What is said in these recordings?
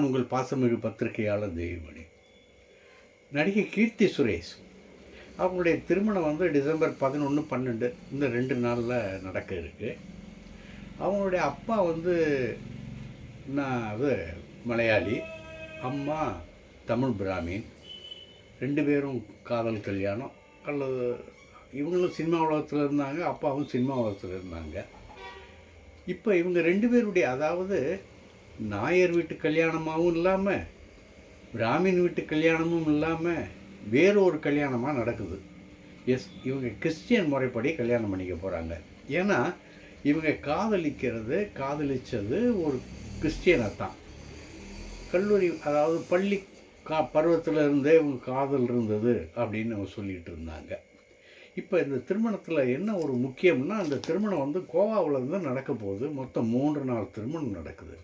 நான் உங்கள் பாசமிகு பத்திரிகையாளர் தெய்வமணி நடிகை கீர்த்தி சுரேஷ். அவங்களுடைய திருமணம் வந்து டிசம்பர் பதினொன்று பன்னெண்டு இந்த ரெண்டு நாளில் நடக்க இருக்கு. அவங்களுடைய அப்பா வந்து நான் அது மலையாளி. அம்மா தமிழ் பிராமின். ரெண்டு பேரும் காதல் கல்யாணம். அல்லது இவங்களும் சினிமா உலகத்தில் இருந்தாங்க அப்பாவும் சினிமா உலகத்தில் இருந்தாங்க. இப்போ இவங்க ரெண்டு பேருடைய அதாவது நாயர் வீட்டு கல்யாணமாகவும் இல்லாமல் பிராமின் வீட்டு கல்யாணமும் இல்லாமல் வேறு ஒரு கல்யாணமாக நடக்குது. எஸ் இவங்க கிறிஸ்டியன் முறைப்படி கல்யாணம் பண்ணிக்க போகிறாங்க ஏன்னா இவங்க காதலிக்கிறது காதலிச்சது ஒரு கிறிஸ்டியனை தான் கல்லூரி அதாவது பள்ளி கா பருவத்தில் இருந்தே இவங்க காதல் இருந்தது அப்படின்னு அவங்க சொல்லிகிட்டு இருந்தாங்க. இப்போ இந்த திருமணத்தில் என்ன ஒரு முக்கியம்னா அந்த திருமணம் வந்து கோவாவில் இருந்து நடக்க போகுது. மொத்தம் மூன்று நாள் திருமணம் நடக்குது.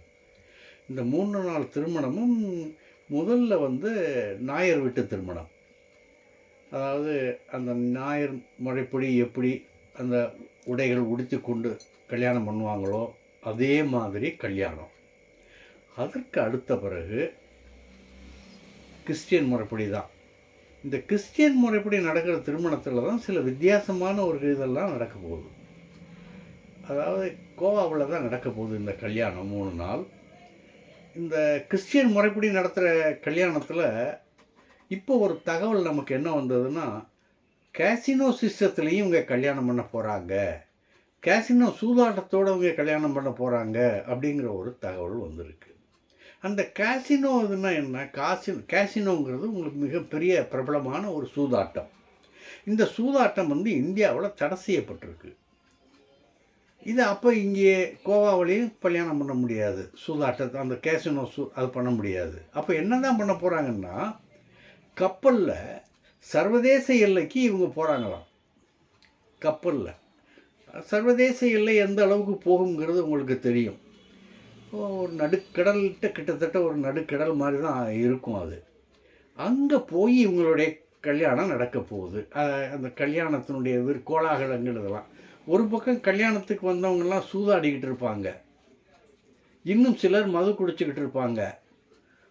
இந்த மூணு நாள் திருமணமும் முதல்ல வந்து நாயர் வீட்டு திருமணம். அதாவது அந்த நாயர் முறைப்படி எப்படி அந்த உடைகள் உடுத்தி கொண்டு கல்யாணம் பண்ணுவாங்களோ அதே மாதிரி கல்யாணம். அதற்கு அடுத்த பிறகு கிறிஸ்டியன் முறைப்படி தான். இந்த கிறிஸ்டியன் முறைப்படி நடக்கிற திருமணத்தில் தான் சில வித்தியாசமான ஒரு இதெல்லாம் நடக்க போகுது. அதாவது கோவாவில் தான் நடக்க போகுது இந்த கல்யாணம் மூணு நாள். இந்த கிறிஸ்டியன் முறைப்படி நடத்துகிற கல்யாணத்தில் இப்போ ஒரு தகவல் நமக்கு என்ன வந்ததுன்னா கேசினோ சிஸ்டத்துலேயும் இவங்க கல்யாணம் பண்ண போகிறாங்க கேசினோ சூதாட்டத்தோடு இவங்க கல்யாணம் பண்ண போகிறாங்க அப்படிங்கிற ஒரு தகவல் வந்திருக்கு. அந்த கேசினோ இதுனா என்ன? காசின் கேசினோங்கிறது உங்களுக்கு மிகப்பெரிய பிரபலமான ஒரு சூதாட்டம். இந்த சூதாட்டம் வந்து இந்தியாவில் தடை செய்யப்பட்டிருக்கு. இது அப்போ இங்கே கோவாவிலையும் கல்யாணம் பண்ண முடியாது. சூதாட்டத்தை அந்த கேசினோ சூ அது பண்ண முடியாது. அப்போ என்ன தான் பண்ண போகிறாங்கன்னா கப்பலில் சர்வதேச எல்லைக்கு இவங்க போகிறாங்களாம் கப்பலில். சர்வதேச எல்லை எந்த அளவுக்கு போகுங்கிறது உங்களுக்கு தெரியும். ஒரு நடுக்கடல்கிட்ட கிட்டத்தட்ட ஒரு நடுக்கடல் மாதிரி தான் இருக்கும் அது. அங்கே போய் இவங்களுடைய கல்யாணம் நடக்க போகுது. அந்த கல்யாணத்தினுடைய விரு கோலாகலங்கள் இதெல்லாம். ஒரு பக்கம் கல்யாணத்துக்கு வந்தவங்கெல்லாம் சூதாடிக்கிட்டு இருப்பாங்க. இன்னும் சிலர் மது குடிச்சிக்கிட்டு இருப்பாங்க.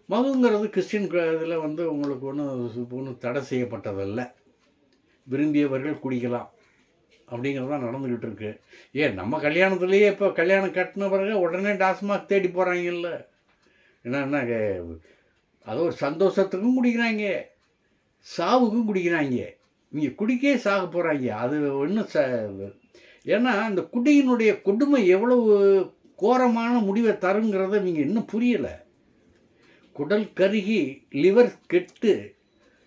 மதுங்கிறது கிறிஸ்டின் இதில் வந்து உங்களுக்கு ஒன்றும் ஒன்றும் தடை செய்யப்பட்டதல்ல. விரும்பியவர்கள் குடிக்கலாம் அப்படிங்கிறது தான் நடந்துக்கிட்டு இருக்கு. ஏன் நம்ம கல்யாணத்துலேயே இப்போ கல்யாணம் கட்டின பிறகு உடனே டாஸ்மாக் தேடி போகிறாங்கல்ல என்னன்னா அது ஒரு சந்தோஷத்துக்கும் குடிக்கிறாங்க. சாவுக்கும் குடிக்கிறாங்க. இங்கே குடிக்கே சாக போகிறாங்க அது ஒன்றும் ச ஏன்னா அந்த குடியினுடைய கொடுமை எவ்வளவு கோரமான முடிவை தருங்கிறத நீங்கள் இன்னும் புரியலை. குடல் கருகி லிவர் கெட்டு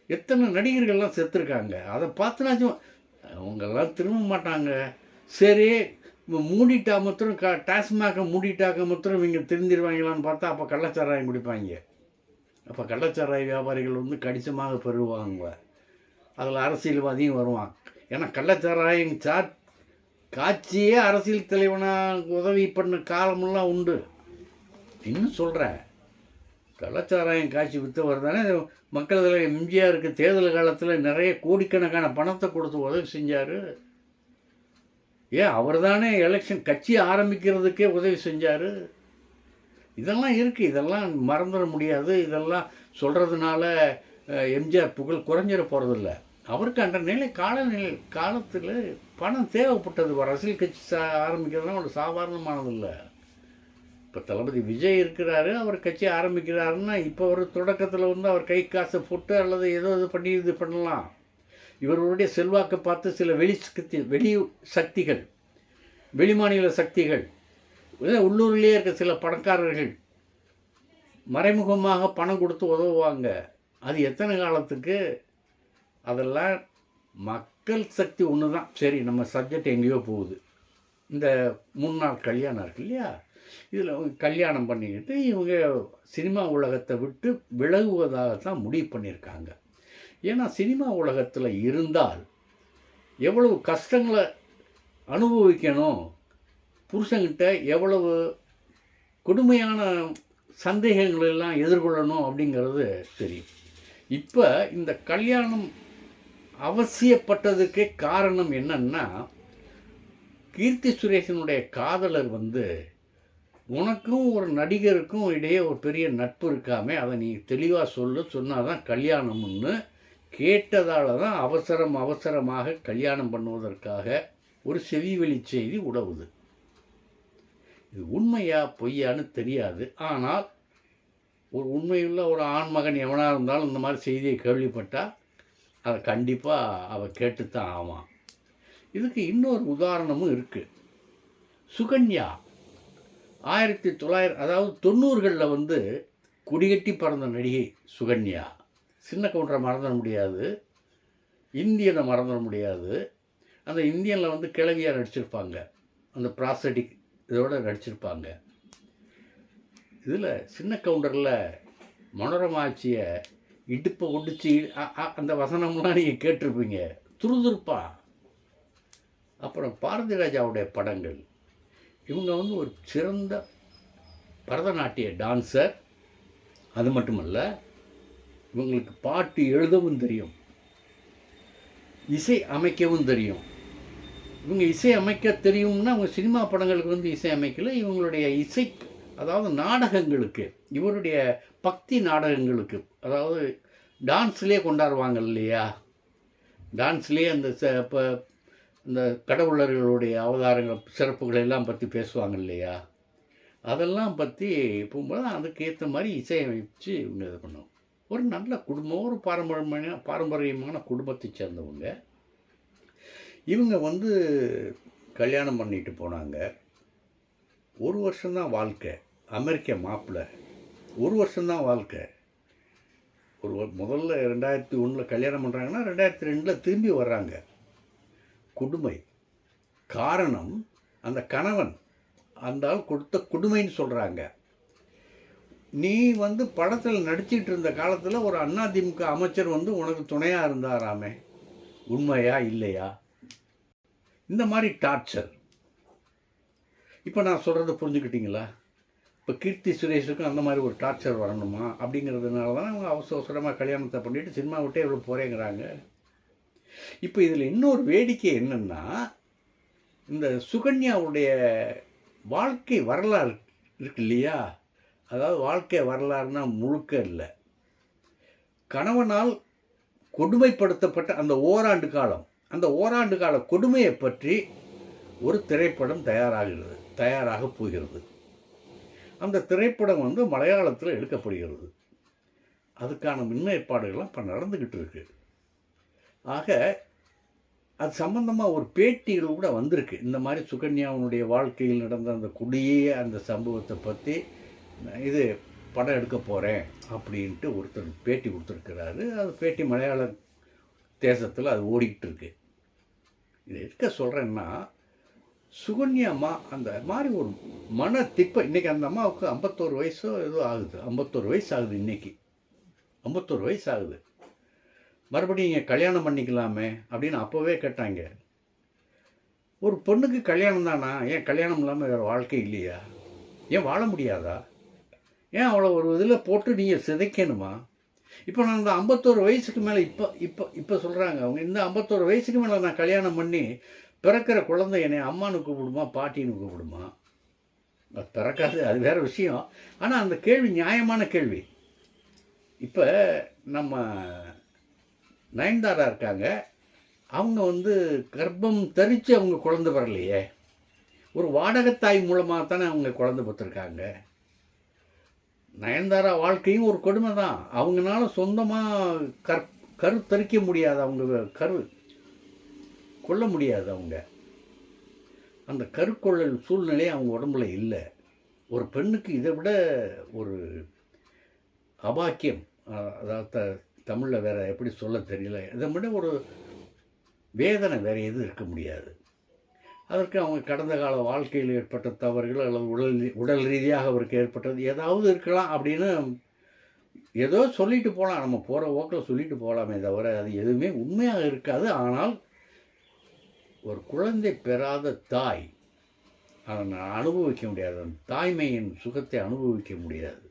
எத்தனை நடிகர்கள்லாம் செத்துருக்காங்க. அதை பார்த்துனாச்சும் அவங்கெல்லாம் திரும்ப மாட்டாங்க. சரி மூடிட்டா மாத்திரம் க டாஸ்மாக மூடிட்டாக்க மாத்திரம் இவங்க திருந்திருவாங்களான்னு பார்த்தா அப்போ கள்ளச்சாராயம் குடிப்பாங்க. அப்போ கள்ளச்சாராய வியாபாரிகள் வந்து கடிசமாக பெறுவாங்க. அதில் அரசியல்வாதியும் வருவான். ஏன்னா கள்ளச்சாராயம் சாட் காட்சியே அரசியல் தலைவனாக உதவி பண்ண காலமெல்லாம் உண்டு. இன்னும் சொல்கிறேன் கலாச்சாரம் காட்சி விற்றவர் தானே. மக்கள் தலைவர் எம்ஜிஆருக்கு தேர்தல் காலத்தில் நிறைய கோடிக்கணக்கான பணத்தை கொடுத்து உதவி செஞ்சார். ஏன் அவர் தானே எலெக்ஷன் கட்சி ஆரம்பிக்கிறதுக்கே உதவி செஞ்சார்? இதெல்லாம் இருக்குது இதெல்லாம் மறந்துட முடியாது. இதெல்லாம் சொல்கிறதுனால எம்ஜிஆர் புகழ் குறைஞ்சிட போகிறதில்ல அவருக்கு அந்த நிலை காலநிலை காலத்தில் பணம் தேவைப்பட்டது அரசியல் கட்சி சா ஆரம்பிக்கிறதுலாம் ஒரு சாதாரணமானதில்லை. இப்போ தளபதி விஜய் இருக்கிறாரு அவர் கட்சி ஆரம்பிக்கிறாருன்னா இப்போ ஒரு தொடக்கத்தில் வந்து அவர் கை காசை போட்டு அல்லது ஏதோ இது பண்ணி இது பண்ணலாம். இவர்களுடைய செல்வாக்கை பார்த்து சில வெளி சக்தி வெளி சக்திகள் வெளிமாநில சக்திகள் இல்லை உள்ளூர்லேயே இருக்க சில பணக்காரர்கள் மறைமுகமாக பணம் கொடுத்து உதவுவாங்க. அது எத்தனை காலத்துக்கு அதெல்லாம் மக்கள் சக்தி ஒன்று தான் சரி நம்ம சப்ஜெக்ட் எங்கேயோ போகுது. இந்த மூணு நாள் கல்யாணம் இருக்கு இல்லையா? இதில் கல்யாணம் பண்ணிக்கிட்டு இவங்க சினிமா உலகத்தை விட்டு விலகுவதாகத்தான் முடிவு பண்ணியிருக்காங்க. ஏன்னா சினிமா உலகத்தில் இருந்தால் எவ்வளவு கஷ்டங்களை அனுபவிக்கணும் புருஷங்கிட்ட எவ்வளவு கொடுமையான சந்தேகங்களெல்லாம் எதிர்கொள்ளணும் அப்படிங்கிறது தெரியும். இப்போ இந்த கல்யாணம் அவசியப்பட்டதுக்கே காரணம் என்னன்னா கீர்த்தி சுரேஷனுடைய காதலர் வந்து உனக்கும் ஒரு நடிகருக்கும் இடையே ஒரு பெரிய நட்பு இருக்காமே அதை நீ தெளிவாக சொல்லு. சொன்னால் தான் கல்யாணம்னு கேட்டதால தான் அவசரம் அவசரமாக கல்யாணம் பண்ணுவதற்காக ஒரு செவிவெளி செய்தி உடவுது இது உண்மையா பொய்யான்னு தெரியாது. ஆனால் ஒரு உண்மையுள்ள ஒரு ஆண்மகன் எவனாக இருந்தாலும் இந்த மாதிரி செய்தியை கேள்விப்பட்டால் அதை கண்டிப்பாக அவள் கேட்டுத்தான் ஆவான். இதுக்கு இன்னொரு உதாரணமும் இருக்குது சுகன்யா ஆயிரத்தி தொள்ளாயிரம் அதாவது தொண்ணூறுகளில் வந்து குடிகட்டி பறந்த நடிகை சுகன்யா. சின்ன கவுண்டரை மறந்துட முடியாது. இந்தியனை மறந்துட முடியாது. அந்த இந்தியனில் வந்து கிழவியாக நடிச்சிருப்பாங்க. அந்த ப்ராசடிக் இதோட நடிச்சிருப்பாங்க. இதில் சின்ன கவுண்டரில் மனோரமாச்சியை இடுப்பை ஒடிச்சு அ- அந்த வசனம்லாம் நீங்கள் கேட்டிருப்பீங்க. துருதுருப்பா. அப்புறம் பாரதி ராஜாவுடைய படங்கள். இவங்க வந்து ஒரு சிறந்த பரதநாட்டிய டான்ஸர். அது மட்டுமல்ல இவங்களுக்கு பாட்டு எழுதவும் தெரியும். இசை அமைக்கவும் தெரியும். இவங்க இசை அமைக்க தெரியும்னா அவங்க சினிமா படங்களுக்கு வந்து இசை அமைக்கல. இவங்களுடைய இசை அதாவது நாடகங்களுக்கு இவருடைய பக்தி நாடகங்களுக்கு அதாவது டான்ஸ்லேயே கொண்டாடுவாங்க இல்லையா? டான்ஸ்லேயே அந்த ச இப்போ இந்த கடவுளர்களுடைய அவதாரங்கள் சிறப்புகளை எல்லாம் பற்றி பேசுவாங்க இல்லையா? அதெல்லாம் பற்றி போகும்போது அதுக்கேற்ற மாதிரி இசையமைச்சு இவங்க இது பண்ணுவோம் ஒரு நல்ல குடும்பம் ஒரு பாரம்பரியமான பாரம்பரியமான குடும்பத்தை சேர்ந்தவங்க. இவங்க வந்து கல்யாணம் பண்ணிட்டு போனாங்க. ஒரு வருஷம்தான் வாழ்க்கை. அமெரிக்க மாப்பிள்ளை ஒரு வருஷம்தான் வாழ்க்கை. ஒரு வ- முதல்ல ரெண்டாயிரத்தி ஒன்றில் கல்யாணம் பண்ணுறாங்கன்னா ரெண்டாயிரத்தி ரெண்டில் திரும்பி வர்றாங்க. கொடுமை. காரணம் அந்த கணவன் அந்த ஆள் கொடுத்த கொடுமைன்னு சொல்கிறாங்க நீ வந்து படத்தில் நடிச்சிட்டு இருந்த காலத்தில் ஒரு அதிமுக அமைச்சர் வந்து உனக்கு துணையாக இருந்தாராமே. உண்மையா இல்லையா? இந்த மாதிரி டார்ச்சர். இப்போ நான் சொல்கிறத புரிஞ்சுக்கிட்டீங்களா? இப்போ கீர்த்தி சுரேஷுக்கும் அந்த மாதிரி ஒரு டார்ச்சர் வரணுமா? அப்படிங்கிறதுனால தான் அவங்க அவசர அவசரமாக கல்யாணத்தை பண்ணிவிட்டு சினிமா விட்டே இவ்வளோ போகிறேங்கிறாங்க இப்போ இதில் இன்னொரு வேடிக்கை என்னென்னா இந்த சுகன்யாவுடைய வாழ்க்கை வரலாறு இருக்கு இல்லையா? அதாவது வாழ்க்கை வரலாறுனா முழுக்க இல்லை. கணவனால் கொடுமைப்படுத்தப்பட்ட அந்த ஓராண்டு காலம் அந்த ஓராண்டு கால கொடுமையை பற்றி ஒரு திரைப்படம் தயாராகிறது தயாராக போகிறது. அந்த திரைப்படம் வந்து மலையாளத்தில் எடுக்கப்படுகிறது. அதுக்கான முன்னேற்பாடுகள்லாம் இப்போ நடந்துக்கிட்டு இருக்கு. ஆக அது சம்பந்தமாக ஒரு பேட்டிகள் கூட வந்திருக்கு. இந்த மாதிரி சுகன்யாவுடைய வாழ்க்கையில் நடந்த அந்த குடியே அந்த சம்பவத்தை பற்றி இது படம் எடுக்க போகிறேன் அப்படின்ட்டு ஒருத்தர் பேட்டி கொடுத்துருக்கிறாரு. அது பேட்டி மலையாள தேசத்தில் அது ஓடிக்கிட்டு இருக்கு. இது எதுக்க சொல்கிறேன்னா சுகன்யா அம்மா அந்த மாதிரி ஒரு மன திப்பை இன்றைக்கி அந்த அம்மாவுக்கு ஐம்பத்தோரு வயசோ ஏதோ ஆகுது ஐம்பத்தோரு வயசு ஆகுது இன்றைக்கி ஐம்பத்தோரு வயசு ஆகுது மறுபடியும் இங்கே கல்யாணம் பண்ணிக்கலாமே அப்படின்னு அப்போவே கேட்டாங்க ஒரு பொண்ணுக்கு கல்யாணம் தானா ஏன் கல்யாணம் இல்லாமல் வேறு வாழ்க்கை இல்லையா ஏன் வாழ முடியாதா ஏன் அவ்வளோ ஒரு இதில் போட்டு நீங்கள் சிதைக்கணுமா இப்போ நான் இந்த ஐம்பத்தோரு வயசுக்கு மேலே இப்போ இப்போ இப்போ சொல்கிறாங்க அவங்க இந்த ஐம்பத்தோரு வயசுக்கு மேலே நான் கல்யாணம் பண்ணி பிறக்கிற குழந்தை என்னை அம்மானு கூப்பிடுமா பாட்டின்னு கூப்பிடுமா? அது பிறக்காது அது வேறு விஷயம். ஆனால் அந்த கேள்வி நியாயமான கேள்வி. இப்போ நம்ம நயன்தாரா இருக்காங்க. அவங்க வந்து கர்ப்பம் தரித்து அவங்க குழந்தை வரலையே. ஒரு வாடகத்தாய் மூலமாக தானே அவங்க குழந்தை பெற்றிருக்காங்க. நயன்தாரா வாழ்க்கையும் ஒரு கொடுமை தான் அவங்கனால சொந்தமாக கற் கரு தரிக்க முடியாது அவங்க கரு கொல்ல முடியாது அவங்க. அந்த கருக்கொள்ளல் சூழ்நிலை அவங்க உடம்புல இல்லை. ஒரு பெண்ணுக்கு இதை விட ஒரு அபாக்கியம். அதாவது த தமிழில் வேறு எப்படி சொல்ல தெரியல. இதை விட ஒரு வேதனை வேறு எதுவும் இருக்க முடியாது. அதற்கு அவங்க கடந்த கால வாழ்க்கையில் ஏற்பட்ட தவறுகள் அல்லது உடல் ரீ- உடல் ரீதியாக அவருக்கு ஏற்பட்டது ஏதாவது இருக்கலாம் அப்படின்னு ஏதோ சொல்லிட்டு போகலாம் நம்ம போகிற ஓக்கில் சொல்லிட்டு போகலாமே தவிர அது எதுவுமே உண்மையாக இருக்காது. ஆனால் ஒரு குழந்தை பெறாத தாய் அதை நான் அனுபவிக்க முடியாது. அந்த தாய்மையின் சுகத்தை அனுபவிக்க முடியாது.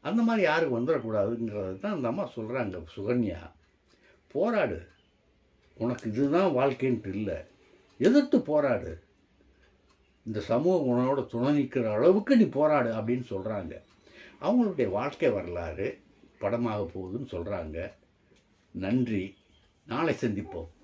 அந்த மாதிரி யாருக்கு வந்துடக்கூடாதுங்கிறது தான் அந்த அம்மா சொல்கிறாங்க சுகன்யா. போராடு. உனக்கு இதுதான் வாழ்க்கைன்ட்டு இல்லை. எதிர்த்து போராடு. இந்த சமூகம் உன்னோட துணை நிற்கிற அளவுக்கு நீ போராடு அப்படின்னு சொல்கிறாங்க அவங்களுடைய வாழ்க்கை வரலாறு படமாக போகுதுன்னு சொல்கிறாங்க நன்றி. நாளை சந்திப்போம்.